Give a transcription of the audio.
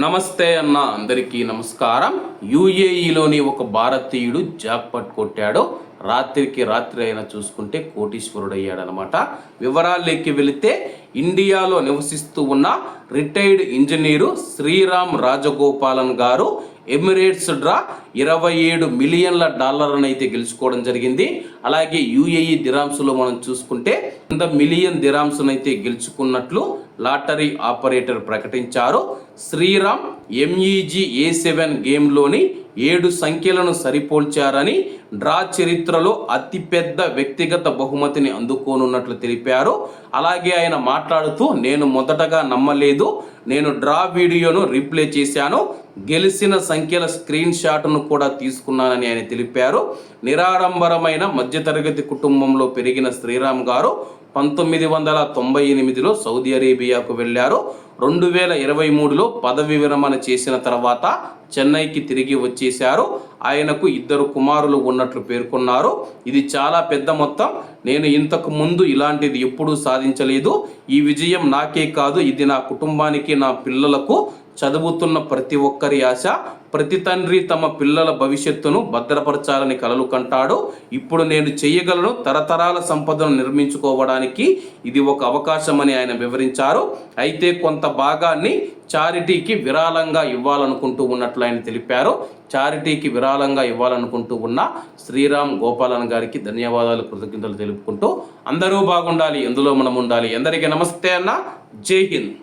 నమస్తే అన్న అందరికీ నమస్కారం. యుఏఈలోని ఒక భారతీయుడు జాక్పట్ కొట్టాడు. రాత్రికి రాత్రి అయినా చూసుకుంటే కోటీశ్వరుడు అయ్యాడనమాట వివరాల్లోకి వెళితే ఇండియాలో నివసిస్తూ ఉన్న రిటైర్డ్ ఇంజనీరు శ్రీరామ్ రాజగోపాలన్ గారు ఎమిరేట్స్ డ్రా ఇరవై ఏడు మిలియన్ల డాలర్లను అయితే గెలుచుకోవడం జరిగింది. అలాగే యుఏఈ దిరాంసులో మనం చూసుకుంటే వంద మిలియన్ దిరామ్స్ను అయితే గెలుచుకున్నట్లు లాటరీ ఆపరేటర్ ప్రకటించారు. శ్రీరామ్ ఎంఈజీ ఏ సెవెన్ గేమ్లోని ఏడు సంఖ్యలను సరిపోల్చారని డ్రా చరిత్రలో అతిపెద్ద వ్యక్తిగత బహుమతిని అందుకోనున్నట్లు తెలిపారు. అలాగే ఆయన మాట్లాడుతూ నేను మొదటగా నమ్మలేదు. నేను డ్రా వీడియోను రీప్లే చేశాను. గెలిచిన సంఖ్యల స్క్రీన్ షాట్ను కూడా తీసుకున్నానని ఆయన తెలిపారు. నిరాడంబరమైన మధ్యతరగతి కుటుంబంలో పెరిగిన శ్రీరామ్ గారు పంతొమ్మిది వందల తొంభై ఎనిమిదిలో సౌదీ లిబియాకు వెళ్ళారు. రెండు వేల ఇరవై మూడులో పదవి విరమణ చేసిన తర్వాత చెన్నైకి తిరిగి వచ్చేశారు. ఆయనకు ఇద్దరు కుమారులు ఉన్నట్లు పేర్కొన్నారు. ఇది చాలా పెద్ద మొత్తం. నేను ఇంతకు ముందు ఇలాంటిది ఎప్పుడూ సాధించలేదు. ఈ విజయం నాకే కాదు ఇది నా కుటుంబానికి నా పిల్లలకు చదువుతున్న ప్రతి ఒక్కరి ఆశ. ప్రతి తండ్రి తమ పిల్లల భవిష్యత్తును భద్రపరచాలని కలలు కంటాడు. ఇప్పుడు నేను చేయగలను తరతరాల సంపదను నిర్మించుకోవడానికి ఇది ఒక అవకాశమని ఆయన వివరించారు. అయితే కొంత భాగాన్ని చారిటీకి విరాళంగా ఇవ్వాలనుకుంటూ ఉన్నట్లు ఆయన తెలిపారు. చారిటీకి విరాళంగా ఇవ్వాలనుకుంటూ ఉన్న శ్రీరామ్ గోపాలన్ గారికి ధన్యవాదాలు కృతజ్ఞతలు తెలుపుకుంటూ అందరూ బాగుండాలి ఎందులో మనం ఉండాలి. అందరికీ నమస్తే అన్న. జై హింద్.